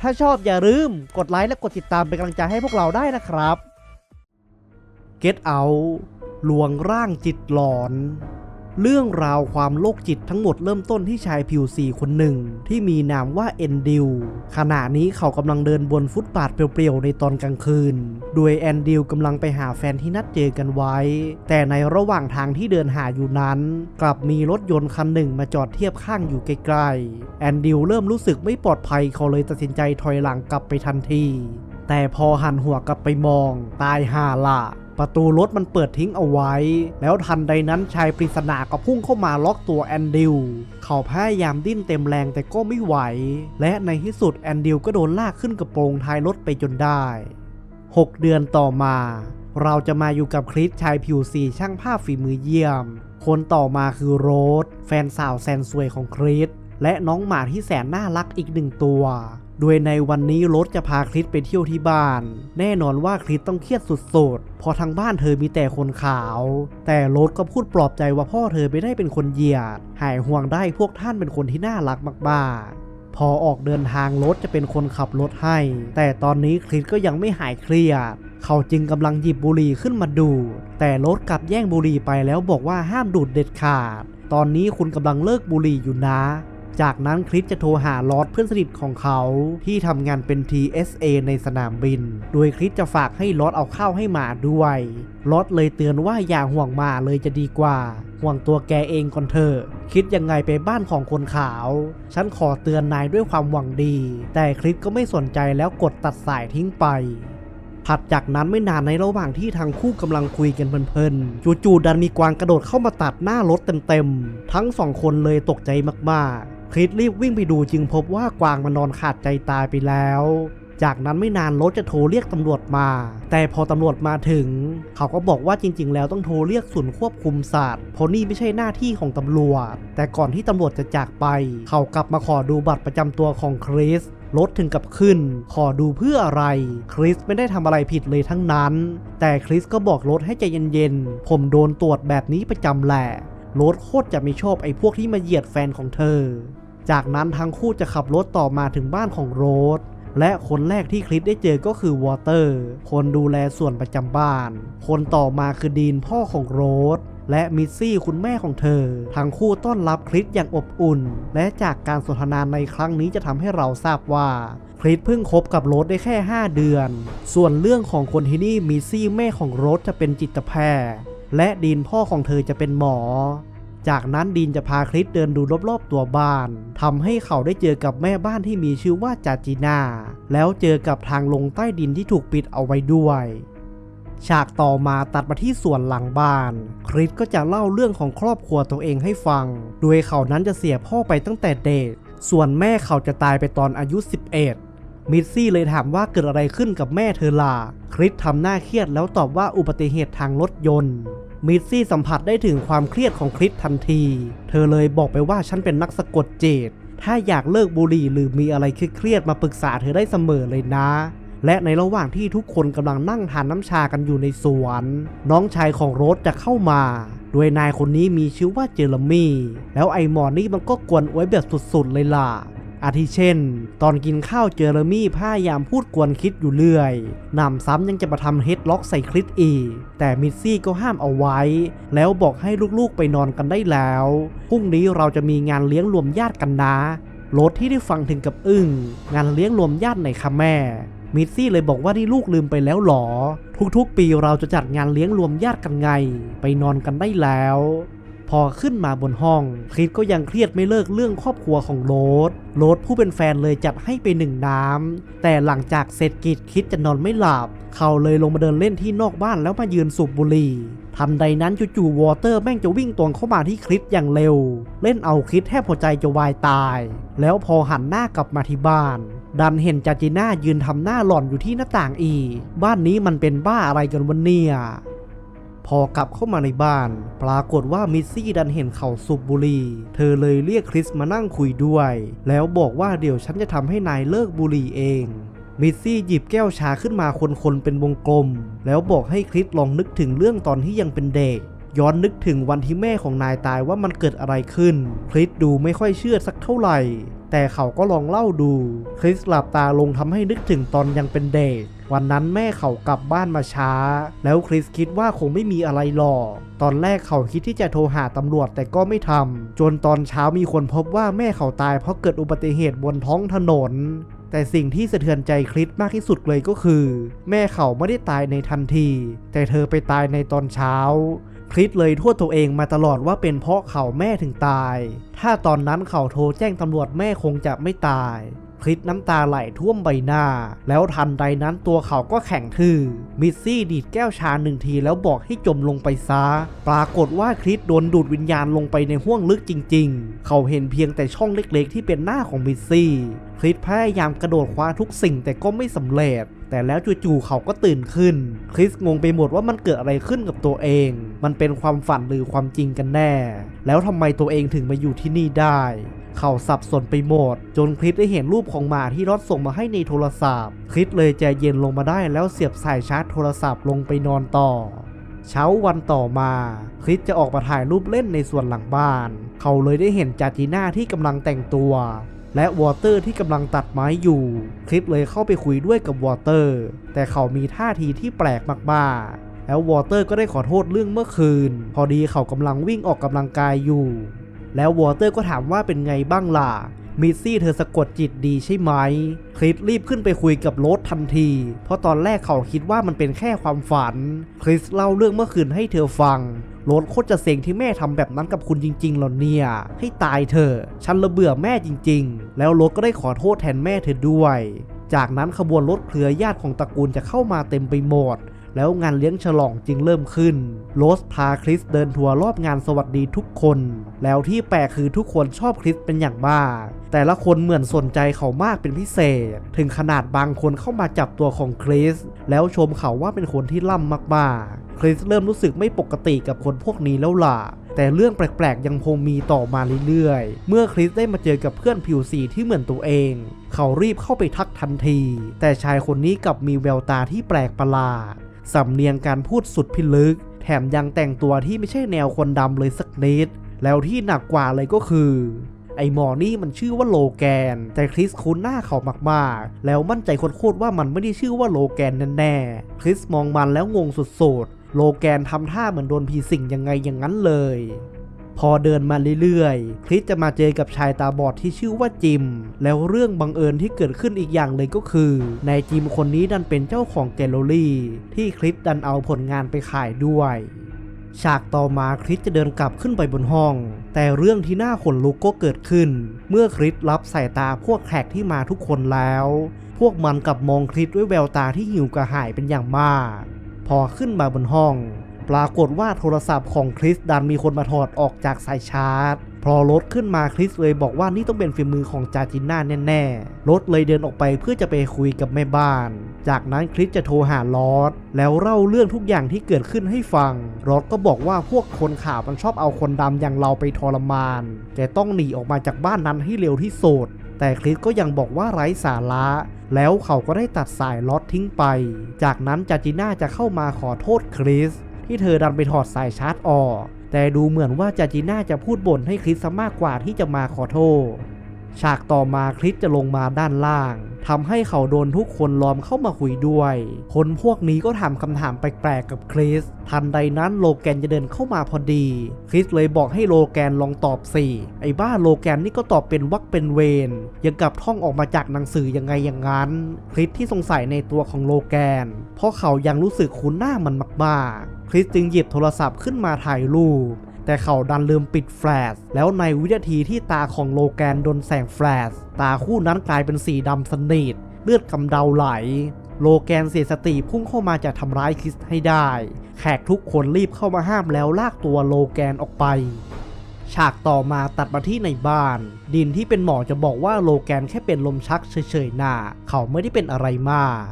ถ้าชอบอย่าลืมกดไลค์และกดติดตามเป็นกำลังใจให้พวกเราได้นะครับ Get Out ลวงร่างจิตหลอน เรื่องราวความโรคจิตทั้งหมดเริ่มต้นที่ชายผิวสีคนหนึ่ง ที่มีนามว่าเอนดิวขณะนี้เขากำลังเดินบนฟุตบาทเปลี่ยวๆ ในตอนกลางคืน โดยแอนดิวกำลังไปหาแฟนที่นัดเจอกันไว้ แต่ในระหว่างทางที่เดินหาอยู่นั้น กลับมีรถยนต์คันหนึ่งมาจอดเทียบข้างอยู่ใกล้ๆ แอนดิวเริ่มรู้สึกไม่ปลอดภัยเขาเลยตัดสินใจถอยหลังกลับไปทันที แต่พอหันหัวกลับไปมอง ตายห่าละ ประตูรถมันเปิดทิ้งเอาไว้ แล้วทันใดนั้นชายปริศนาก็พุ่งเข้ามาล็อกตัวแอนดิว เขาพยายามดิ้นเต็มแรงแต่ก็ไม่ไหว และในที่สุดแอนดิวก็โดนลากขึ้นกระโปรงท้ายรถไปจนได้ 6 เดือนต่อมา เราจะมาอยู่กับคริสชายผิวสีช่างภาพฝีมือเยี่ยม คนต่อมาคือโรสแฟนสาวแสนสวยของคริสและน้องหมาที่แสนน่ารักอีกหนึ่งตัว โดยในวันนี้รถจะพาคริสไปเที่ยวที่บ้าน แน่นอนว่าคริสต้องเครียดสุดๆ เพราะทางบ้านเธอมีแต่คนขาว แต่รถก็พูดปลอบใจว่าพ่อเธอไม่ได้เป็นคนเหยียด หายห่วงได้พวกท่านเป็นคนที่น่ารักมากๆ พอออกเดินทางรถจะเป็นคนขับรถให้ แต่ตอนนี้คริสก็ยังไม่หายเครียด เขาจึงกำลังหยิบบุหรี่ขึ้นมาดูดแต่รถกลับแย่งบุหรี่ไปแล้วบอกว่าห้ามดูดเด็ดขาด ตอนนี้คุณกำลังเลิกบุหรี่อยู่นะ จากนั้นคริสจะโทรหาลอสเพื่อนสนิทของเขาที่ทำงานเป็น TSA ในสนามบิน โดยคริสจะฝากให้ลอสเอาข้าวให้หมาด้วยลอสเลยเตือนว่าอย่าห่วงหมาเลยจะดีกว่า ห่วงตัวแกเองก่อนเถอะคิดยังไงไปบ้านของคนขาว ฉันขอเตือนนายด้วยความหวังดี แต่คริสก็ไม่สนใจแล้วกดตัดสายทิ้งไปถัดจากนั้นไม่นานในระหว่างที่ทั้งคู่กำลังคุยกันเพลินๆจู่ๆดันมีกวางกระโดดเข้ามาตัดหน้ารถเต็มๆ ทั้งสองคนเลยตกใจมากๆ คริสรีบวิ่งไปดูจึงพบว่ากวางมันนอนขาดใจตายไปแล้ว จากนั้นไม่นานรถจะโทรเรียกตำรวจมา แต่พอตำรวจมาถึง เขาก็บอกว่าจริง ๆ แล้วต้องโทรเรียกศูนย์ควบคุมสัตว์เพราะนี่ไม่ใช่หน้าที่ของตำรวจ แต่ก่อนที่ตำรวจจะจากไป เขากลับมาขอดูบัตรประจำตัวของคริสรถถึงกับขึ้น ขอดูเพื่ออะไร คริสไม่ได้ทำอะไรผิดเลยทั้งนั้น แต่คริสก็บอกรถให้ใจเย็นๆ ผมโดนตรวจแบบนี้ประจำแหละ โรถโคตรจะไม่ชอบไอ้พวกที่มาเหยียดแฟนของเธอ จากนั้นทั้งคู่จะขับรถต่อมาถึงบ้านของโรสและคนแรกที่คริสได้เจอก็คือวอเตอร์ คนดูแลส่วนประจำบ้าน คนต่อมาคือดีนพ่อของโรสและมิสซี่คุณแม่ของเธอ ทั้งคู่ต้อนรับคริสอย่างอบอุ่น และจากการสนทนาในครั้งนี้จะทำให้เราทราบว่าคริสเพิ่งคบกับโรสได้แค่ 5 เดือน ส่วนเรื่องของคนที่นี่มิสซี่แม่ของโรสจะเป็นจิตแพทย์ และดีนพ่อของเธอจะเป็นหมอ จากนั้นดีนจะพาคริสเดินดูรอบๆตัวบ้านทำให้เขาได้เจอกับแม่บ้านที่มีชื่อว่าจาจิน่าแล้วเจอกับทางลงใต้ดินที่ถูกปิดเอาไว้ด้วยฉากต่อมาตัดมาที่ส่วนหลังบ้าน คริสก็จะเล่าเรื่องของครอบครัวตัวเองให้ฟัง โดยเขานั้นจะเสียพ่อไปตั้งแต่เด็ก ส่วนแม่เขาจะตายไปตอนอายุ 11 มิสซี่เลยถามว่าเกิดอะไรขึ้นกับแม่เธอล่ะ คริสทำหน้าเครียดแล้วตอบว่าอุบัติเหตุทางรถยนต์ มิสซี่สัมผัสได้ถึงความเครียดของคริสทันที เธอเลยบอกไปว่าฉันเป็นนักสะกดจิตถ้าอยากเลิกบุหรี่หรือมีอะไรเครียดมาปรึกษาเธอได้เสมอเลยนะ และในระหว่างที่ทุกคนกำลังนั่งทานน้ำชากันอยู่ในสวน น้องชายของโรสจะเข้ามา โดยนายคนนี้มีชื่อว่าเจอร์มี่ แล้วไอหมอนี่มันก็กวนไว้แบบสุดๆเลยล่ะ อาทิเช่น ตอนกินข้าวเจอร์มี่พยายามพูดกวนคิดอยู่เรื่อยนำซ้ำยังจะมาทำเฮดล็อกใส่คริสอีก แต่มิสซี่ก็ห้ามเอาไว้ แล้วบอกให้ลูกๆไปนอนกันได้แล้ว พรุ่งนี้เราจะมีงานเลี้ยงรวมญาติกันนะ โรสที่ได้ฟังถึงกับอึ้ง งานเลี้ยงรวมญาติไหนคะแม่ มิสซี่เลยบอกว่านี่ลูกลืมไปแล้วหรอ ทุกๆ ปีเราจะจัดงานเลี้ยงรวมญาติกันไง ไปนอนกันได้แล้ว พอขึ้นมาบนห้องคริสก็ยังเครียดไม่เลิกเรื่องครอบครัวของโรสโรสผู้เป็นแฟนเลยจัดให้ไปหนึ่งน้ำแต่หลังจากเสร็จกิจคิดจะนอนไม่หลับ เขาเลยลงมาเดินเล่นที่นอกบ้านแล้วมายืนสูบบุหรี่ทันใดนั้นจู่ๆวอเตอร์แม่งจะวิ่งตรงเข้ามาที่คริสอย่างเร็ว เล่นเอาคริสแทบหัวใจจะวายตาย แล้วพอหันหน้ากลับมาที่บ้าน ดันเห็นจาจิน่ายืนทำหน้าหล่อนอยู่ที่หน้าต่างอี บ้านนี้มันเป็นบ้าอะไรกันวะเนี่ย พอกลับเข้ามาในบ้าน ปรากฏว่ามิสซี่ดันเห็นเขาสูบบุหรี่ เธอเลยเรียกคริสมานั่งคุยด้วย แล้วบอกว่าเดี๋ยวฉันจะทำให้นายเลิกบุหรี่เองมิสซี่หยิบแก้วชาขึ้นมาคนๆเป็นวงกลม แล้วบอกให้คริสลองนึกถึงเรื่องตอนที่ยังเป็นเด็ก ย้อนนึกถึงวันที่แม่ของนายตายว่ามันเกิดอะไรขึ้น คริสดูไม่ค่อยเชื่อสักเท่าไหร่ แต่เขาก็ลองเล่าดู คริสหลับตาลงทำให้นึกถึงตอนยังเป็นเด็ก วันนั้นแม่เขากลับบ้านมาช้า แล้วคริสคิดว่าคงไม่มีอะไรหรอก ตอนแรกเขาคิดที่จะโทรหาตำรวจแต่ก็ไม่ทำ จนตอนเช้ามีคนพบว่าแม่เขาตายเพราะเกิดอุบัติเหตุบนท้องถนน แต่สิ่งที่สะเทือนใจคริสมากที่สุดเลยก็คือ แม่เขาไม่ได้ตายในทันที แต่เธอไปตายในตอนเช้าคริสเลยโทษตัวเองมาตลอดว่าเป็นเพราะเขาแม่ถึงตาย ถ้าตอนนั้นเขาโทรแจ้งตำรวจแม่คงจะไม่ตาย คริสน้ำตาไหลท่วมใบหน้า แล้วทันใดนั้นตัวเขาก็แข็งทื่อ มิสซี่ดีดแก้วชาหนึ่งทีแล้วบอกให้จมลงไปซะปรากฏว่าคริสโดนดูดวิญญาณลงไปในห้วงลึกจริง ๆ เขาเห็นเพียงแต่ช่องเล็กๆ ที่เป็นหน้าของมิสซี่คริสพยายามกระโดดคว้าทุกสิ่งแต่ก็ไม่สำเร็จ แต่แล้วจู่ๆเขาก็ตื่นขึ้น คริสงงไปหมดว่ามันเกิดอะไรขึ้นกับตัวเอง มันเป็นความฝันหรือความจริงกันแน่ แล้วทำไมตัวเองถึงมาอยู่ที่นี่ได้ เขาสับสนไปหมด จนคริสได้เห็นรูปของหมาที่รอดส่งมาให้ในโทรศัพท์ คริสเลยใจเย็นลงมาได้แล้วเสียบสายชาร์จโทรศัพท์ลงไปนอนต่อเช้าวันต่อมา คริสจะออกมาถ่ายรูปเล่นในส่วนหลังบ้าน เขาเลยได้เห็นจาจีน่าที่กำลังแต่งตัว และวอเตอร์ที่กำลังตัดไม้อยู่ คลิปเลยเข้าไปคุยด้วยกับวอเตอร์ แต่เขามีท่าทีที่แปลกมากๆ แล้ววอเตอร์ก็ได้ขอโทษเรื่องเมื่อคืน พอดีเขากำลังวิ่งออกกำลังกายอยู่ แล้ววอเตอร์ก็ถามว่าเป็นไงบ้างล่ะมิสซี่เธอสะกดจิตดีใช่ไหม คริสรีบขึ้นไปคุยกับโรสทันที เพราะตอนแรกเขาคิดว่ามันเป็นแค่ความฝัน คริสเล่าเรื่องเมื่อคืนให้เธอฟัง โรนโคตรจะเซ็งที่แม่ทำแบบนั้นกับคุณจริงๆหรอเนี่ย ให้ตายเถอะ ฉันระเบื่อแม่จริง ๆ แล้วโรนก็ได้ขอโทษแทนแม่เธอด้วย จากนั้นขบวนรถเครือญาติของตระกูลจะเข้ามาเต็มไปหมด แล้วงานเลี้ยงฉลองจึงเริ่มขึ้น โรสพาคริสเดินทัวร์รอบงานสวัสดีทุกคน แล้วที่แปลกคือทุกคนชอบคริสเป็นอย่างมาก แต่ละคนเหมือนสนใจเขามากเป็นพิเศษ ถึงขนาดบางคนเข้ามาจับตัวของคริส แล้วชมเขาว่าเป็นคนที่ล่ำมากๆ คริสเริ่มรู้สึกไม่ปกติกับคนพวกนี้แล้วล่ะแต่เรื่องแปลกๆ ยังคงมีต่อมาเรื่อยๆ เมื่อคริสได้มาเจอกับเพื่อนผิวสีที่เหมือนตัวเอง เขารีบเข้าไปทักทันที แต่ชายคนนี้กลับมีแววตาที่แปลกประหลาด สำเนียงการพูดสุดพิลึก แถมยังแต่งตัวที่ไม่ใช่แนวคนดำเลยสักนิด แล้วที่หนักกว่าเลยก็คือ ไอหมอนี่มันชื่อว่าโลแกน แต่คริสคุ้นหน้าเขามากๆ แล้วมั่นใจโคตรว่ามันไม่ได้ชื่อว่าโลแกนแน่ๆ คริสมองมันแล้วงงสุดๆ โลแกนทำท่าเหมือนโดนผีสิงยังไงอย่างนั้นเลย พอเดินมาเรื่อยๆ คริสจะมาเจอกับชายตาบอดที่ชื่อว่าจิม แล้วเรื่องบังเอิญที่เกิดขึ้นอีกอย่างเลยก็คือนายจิมคนนี้ดันเป็นเจ้าของแกลเลอรี่ ที่คริสดันเอาผลงานไปขายด้วยฉากต่อมาคริสจะเดินกลับขึ้นไปบนห้อง แต่เรื่องที่น่าขนลุกก็เกิดขึ้น เมื่อคริสรับสายตาพวกแขกที่มาทุกคนแล้ว พวกมันกลับมองคริสด้วยแววตาที่หิวกระหายเป็นอย่างมาก พอขึ้นมาบนห้อง ปรากฏว่าโทรศัพท์ของคริสดันมีคนมาถอดออกจากสายชาร์จ พอรถขึ้นมาคริสเลยบอกว่านี่ต้องเป็นฝีมือของจาจิน่าแน่ๆรถเลยเดินออกไปเพื่อจะไปคุยกับแม่บ้าน จากนั้นคริสจะโทรหาลอสแล้วเล่าเรื่องทุกอย่างที่เกิดขึ้นให้ฟังรถก็บอกว่าพวกคนข่าวมันชอบเอาคนดำอย่างเราไปทรมาน แกต้องหนีออกมาจากบ้านนั้นให้เร็วที่สุดแต่คริสก็ยังบอกว่าไร้สาระ แล้วเขาก็ได้ตัดสายลอตทิ้งไป จากนั้นจาจิน่าจะเข้ามาขอโทษคริส ที่เธอดันไปถอดสายชาร์จออก แต่ดูเหมือนว่าจาจีน่าจะพูดบ่นให้คริสมากกว่าที่จะมาขอโทษ ฉากต่อมาคริสจะลงมาด้านล่างทำให้เขาโดนทุกคนล้อมเข้ามาคุยด้วย คนพวกนี้ก็ถามคำถามแปลกๆกับคริส ทันใดนั้นโลแกนจะเดินเข้ามาพอดี คริสเลยบอกให้โลแกนลองตอบสิไอ้บ้าโลแกนนี่ก็ตอบเป็นวักเป็นเวนยังกับท่องออกมาจากหนังสือยังไงอย่างนั้น คริสที่สงสัยในตัวของโลแกน เพราะเขายังรู้สึกคุ้นหน้ามันมากๆ คริสจึงหยิบโทรศัพท์ขึ้นมาถ่ายรูป แต่เขาดันลืมปิดแฟลชแล้วในวินาทีที่ตาของโลแกนโดนแสงแฟลชตาคู่นั้นกลายเป็นสีดำสนิทเลือดกำเดาไหล โลแกนเสียสติพุ่งเข้ามาจะทำร้ายคริสให้ได้ แขกทุกคนรีบเข้ามาห้ามแล้วลากตัวโลแกนออกไปฉากต่อมาตัดมาที่ในบ้าน ดินที่เป็นหมอจะบอกว่าโลแกนแค่เป็นลมชักเฉยๆหน่าเขาไม่ได้เป็นอะไรมาก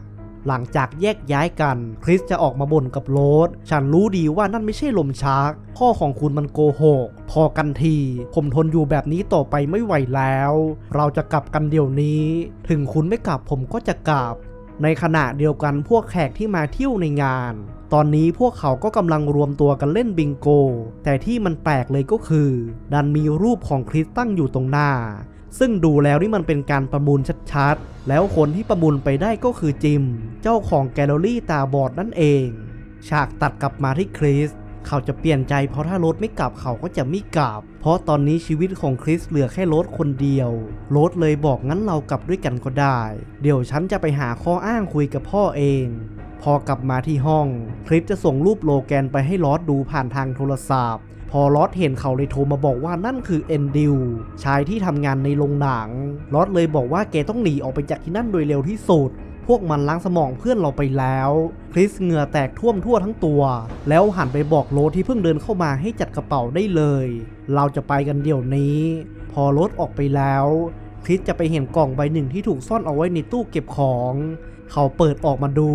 หลังจากแยกย้ายกัน คริสจะออกมาบ่นกับโรสฉันรู้ดีว่านั่นไม่ใช่ลมชัก พ่อของคุณมันโกหก พอกันที ผมทนอยู่แบบนี้ต่อไปไม่ไหวแล้ว เราจะกลับกันเดี๋ยวนี้ ถึงคุณไม่กลับผมก็จะกลับ ในขณะเดียวกันพวกแขกที่มาเที่ยวในงานตอนนี้พวกเขาก็กำลังรวมตัวกันเล่นบิงโก แต่ที่มันแปลกเลยก็คือ ดันมีรูปของคริสตั้งอยู่ตรงหน้า ซึ่งดูแล้วนี่มันเป็นการประมูลชัดๆ แล้วคนที่ประมูลไปได้ก็คือจิม เจ้าของแกลเลอรี่ตาบอดนั่นเอง ฉากตัดกลับมาที่คริส เขาจะเปลี่ยนใจเพราะถ้ารถไม่กลับเขาก็จะไม่กลับ เพราะตอนนี้ชีวิตของคริสเหลือแค่รถคนเดียว รถเลยบอกงั้นเรากลับด้วยกันก็ได้ เดี๋ยวฉันจะไปหาข้ออ้างคุยกับพ่อเอง พอกลับมาที่ห้อง คริสจะส่งรูปโลแกนไปให้ลอสดูผ่านทางโทรศัพท์ อลอสเห็นเขาเลยโทรมาบอกว่านั่นคือเอนดิวชายที่ทำงานในโรงหนังลอสเลยบอกว่าแกต้องหนีออกไปจากที่นั่นโดยเร็วที่สุดพวกมันล้างสมองเพื่อนเราไปแล้ว คริสเหงื่อแตกท่วมทั่วทั้งตัว แล้วหันไปบอกโรสที่เพิ่งเดินเข้ามาให้จัดกระเป๋าได้เลย เราจะไปกันเดี๋ยวนี้ พอรถออกไปแล้ว คริสจะไปเห็นกล่องใบหนึ่งที่ถูกซ่อนเอาไว้ในตู้เก็บของ เขาเปิดออกมาดู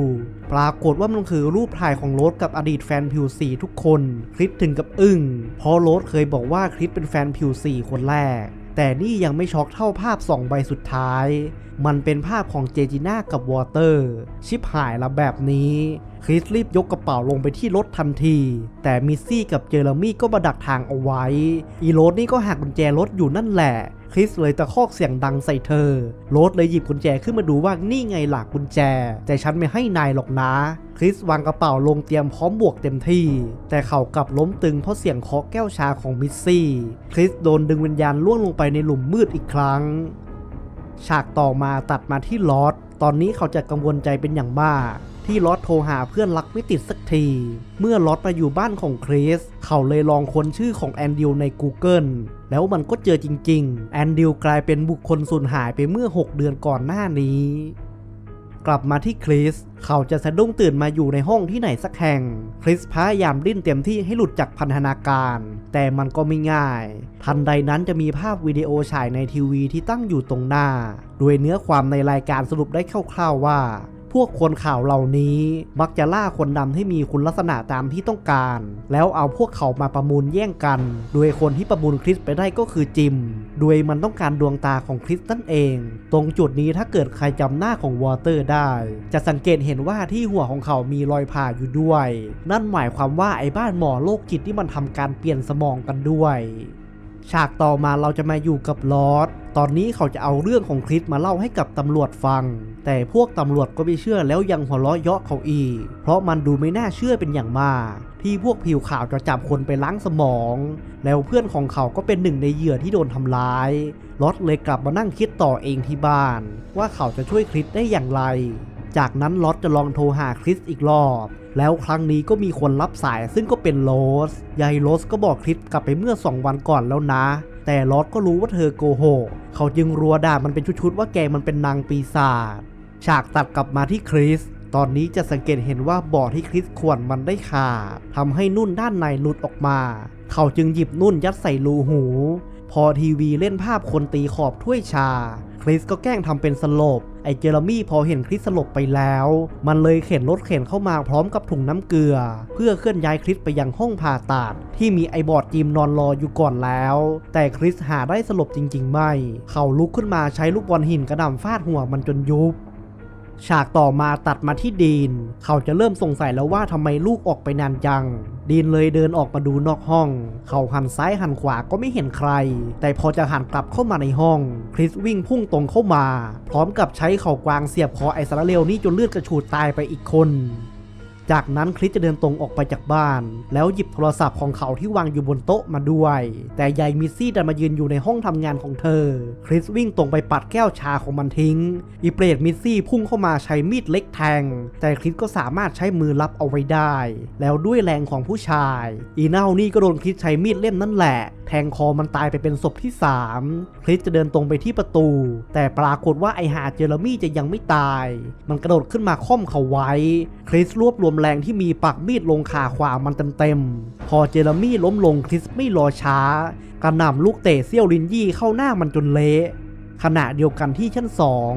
ปรากฏว่ามันคือรูปถ่ายของโรสกับอดีตแฟนผิวสีทุกคน คริสถึงกับอึ้งเพราะโรสเคยบอกว่าคริสเป็นแฟนผิวสีคนแรก แต่นี่ยังไม่ช็อกเท่าภาพสองใบสุดท้าย มันเป็นภาพของเจจิน่ากับวอเตอร์ ชิบหายละแบบนี้ คริสรีบยกกระเป๋าลงไปที่รถทันที แต่มิซี่กับเจอร์มี่ก็มาดักทางเอาไว้ อีโรสนี่ก็หักกุญแจรถอยู่นั่นแหละ คริสเลยตะคอกเสียงดังใส่เธอ โรสเลยหยิบกุญแจขึ้นมาดูว่านี่ไงหลักกุญแจ แต่ฉันไม่ให้นายหรอกนะ คริสวางกระเป๋าลงเตรียมพร้อมบวกเต็มที่ แต่เขากลับล้มตึงเพราะเสียงเคาะแก้วชาของมิซี่ คริสโดนดึงวิญญาณล่วงลงไปในหลุมมืดอีกครั้ง ฉากต่อมาตัดมาที่ลอสตอนนี้เขาจะกังวลใจเป็นอย่างมากที่ลอสโทรหาเพื่อนรักไม่ติดสักที เมื่อลอสมาอยู่บ้านของคริส เขาเลยลองค้นชื่อของแอนดิวใน Google แล้วมันก็เจอจริง ๆ แอนดิวกลายเป็นบุคคลสูญหายไปเมื่อ 6 เดือนก่อนหน้านี้ กลับมาที่คริส เขาจะสะดุ้งตื่นมาอยู่ในห้องที่ไหนสักแห่ง คริสพยายามดิ้นเต็มที่ให้หลุดจากพันธนาการ แต่มันก็ไม่ง่าย ทันใดนั้นจะมีภาพวิดีโอฉายในทีวีที่ตั้งอยู่ตรงหน้า โดยเนื้อความในรายการสรุปได้คร่าวๆว่า พวกคนข่าวเหล่านี้มักจะล่าคนดำที่มีคุณลักษณะตามที่ต้องการ แล้วเอาพวกเขามาประมูลแย่งกัน โดยคนที่ประมูลคริสไปได้ก็คือจิม โดยมันต้องการดวงตาของคริสนั่นเอง ตรงจุดนี้ถ้าเกิดใครจำหน้าของวอเตอร์ได้ จะสังเกตเห็นว่าที่หัวของเขามีรอยผ่าอยู่ด้วย นั่นหมายความว่าไอ้บ้านหมอโรคจิตที่มันทำการเปลี่ยนสมองกันด้วยฉากต่อมาเราจะมาอยู่กับลอสตอนนี้เขาจะเอาเรื่องของคริสมาเล่าให้กับตำรวจฟัง แต่พวกตำรวจก็ไม่เชื่อแล้วยังหัวเราะเยาะเขาอีก เพราะมันดูไม่น่าเชื่อเป็นอย่างมาก ที่พวกผิวขาวจะจับคนไปล้างสมอง แล้วเพื่อนของเขาก็เป็นหนึ่งในเหยื่อที่โดนทำร้ายลอสเลยกลับมานั่งคิดต่อเองที่บ้าน ว่าเขาจะช่วยคริสได้อย่างไร จากนั้นลอสจะลองโทรหาคริสอีกรอบ แล้วครั้งนี้ก็มีคนรับสายซึ่งก็เป็นโรสยายโรสก็บอกคริสกลับไปเมื่อ2วันก่อนแล้วนะแต่ลอสก็รู้ว่าเธอโกหก เขาจึงรัวด่ามันเป็นชุดๆว่าแกมันเป็นนางปีศาจ ฉากตัดกลับมาที่คริส ตอนนี้จะสังเกตเห็นว่าบ่อที่คริสขวนมันได้ขาดทำให้นุ่นด้านในหลุดออกมา เขาจึงหยิบนุ่นยัดใส่รูหู พอทีวีเล่นภาพคนตีขอบถ้วยชา คริสก็แกล้งทำเป็นสลบ ไอเจอร์มี่พอเห็นคริสสลบไปแล้ว มันเลยเข็นรถเข็นเข้ามาพร้อมกับถุงน้ำเกลือ เพื่อเคลื่อนย้ายคริสไปยังห้องผ่าตัดที่มีไอบอดจิมนอนรออยู่ก่อนแล้ว แต่คริสหาได้สลบจริง ๆ ไม่ เขาลุกขึ้นมาใช้ลูกบอลหินกระหน่ำฟาดหัวมันจนยุบ ฉากต่อมาตัดมาที่ดีน เขาจะเริ่มสงสัยแล้วว่าทำไมลูกออกไปนานจัง ดีนเลยเดินออกมาดูนอกห้อง เขาหันซ้ายหันขวาก็ไม่เห็นใคร แต่พอจะหันกลับเข้ามาในห้อง คริสวิ่งพุ่งตรงเข้ามา พร้อมกับใช้เข่ากวางเสียบคอไอซาระเลนี่จนเลือดกระฉูดตายไปอีกคน จากนั้นคริสจะเดินตรงออกไปจากบ้าน แล้วหยิบโทรศัพท์ของเขาที่วางอยู่บนโต๊ะมาด้วย แต่ยายมิสซี่ดันมายืนอยู่ในห้องทำงานของเธอ คริสวิ่งตรงไปปัดแก้วชาของมันทิ้ง อีเปรตมิสซี่พุ่งเข้ามาใช้มีดเล็กแทง แต่คริสก็สามารถใช้มือรับเอาไว้ได้ แล้วด้วยแรงของผู้ชาย อีเน่านี่ก็โดนคริสใช้มีดเล่มนั่นแหละ แทงคอมันตายไปเป็นศพที่ 3 คริสจะเดินตรงไปที่ประตู แต่ปรากฏว่าไอหาเจอร์มี่จะยังไม่ตาย มันกระโดดขึ้นมาค่อมเขาไว้ คริสรวบรวมแรงที่มีปักมีดลงขาขวามันเต็มๆ พอเจอร์มี่ล้มลงคริสไม่รอช้ากระหน่ำลูกเตะเซี่ยวลินยี่เข้าหน้ามันจนเละ ขณะเดียวกันที่ชั้นสอง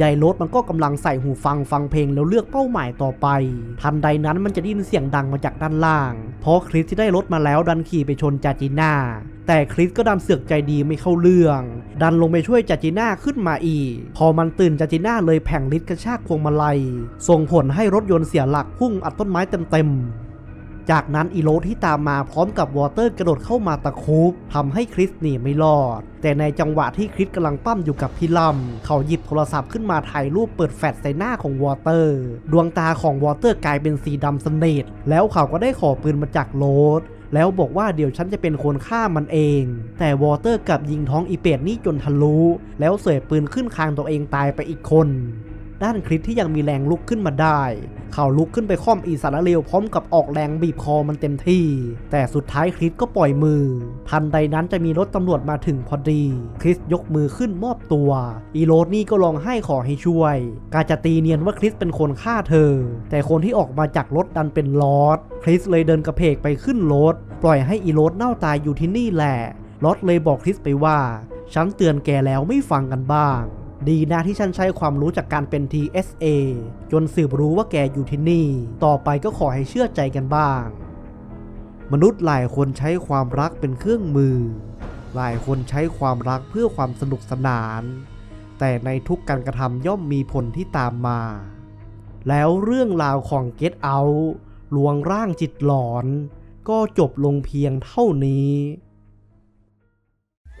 ยายรถมันก็กำลังใส่หูฟังฟังเพลงแล้วเลือกเป้าหมายต่อไป ทันใดนั้นมันจะได้ยินเสียงดังมาจากด้านล่าง เพราะคริสที่ได้รถมาแล้วดันขี่ไปชนจาจิน่า แต่คริสก็ดันเสือกใจดีไม่เข้าเรื่อง ดันลงไปช่วยจาจิน่าขึ้นมาอีก พอมันตื่นจาจิน่าเลยแผงฤทธิ์กระชากพวงมาลัย ส่งผลให้รถยนต์เสียหลักพุ่งอัดต้นไม้เต็มๆ จากนั้นอีโรสที่ตามมาพร้อมกับวอเตอร์กระโดดเข้ามาตะคุบทำให้คริสหนีไม่รอด แต่ในจังหวะที่คริสกำลังปั้มอยู่กับพี่ลำเขาหยิบโทรศัพท์ขึ้นมาถ่ายรูปเปิดแฟลชใส่หน้าของวอเตอร์ ดวงตาของวอเตอร์กลายเป็นสีดำสนิทแล้วเขาก็ได้ขอปืนมาจากโรสแล้วบอกว่าเดี๋ยวฉันจะเป็นคนฆ่ามันเอง แต่วอเตอร์กับยิงท้องอีเป็ดนี่จนทะลุ แล้วเสยปืนขึ้นคางตัวเองตายไปอีกคน ด้านคริสที่ยังมีแรงลุกขึ้นมาได้ เขาลุกขึ้นไปค่อมอีสารเลวพร้อมกับออกแรงบีบคอมันเต็มที่ แต่สุดท้ายคริสก็ปล่อยมือ ทันใดนั้นจะมีรถตำรวจมาถึงพอดี คริสยกมือขึ้นมอบตัว อีโรดนี่ก็ร้องไห้ขอให้ช่วย กาจะตีเนียนว่าคริสเป็นคนฆ่าเธอ แต่คนที่ออกมาจากรถดันเป็นลอสคริสเลยเดินกระเพกไปขึ้นรถปล่อยให้อีโรดเน่าตายอยู่ที่นี่แหละลอสเลยบอกคริสไปว่าฉันเตือนแกแล้วไม่ฟังกันบ้าง ดีนะที่ฉันใช้ความรู้จากการเป็น TSA จนสืบรู้ว่าแกอยู่ที่นี่ ต่อไปก็ขอให้เชื่อใจกันบ้าง มนุษย์หลายคนใช้ความรักเป็นเครื่องมือ หลายคนใช้ความรักเพื่อความสนุกสนาน แต่ในทุกการกระทำย่อมมีผลที่ตามมา แล้วเรื่องราวของ Get Out ลวงร่างจิตหลอน ก็จบลงเพียงเท่านี้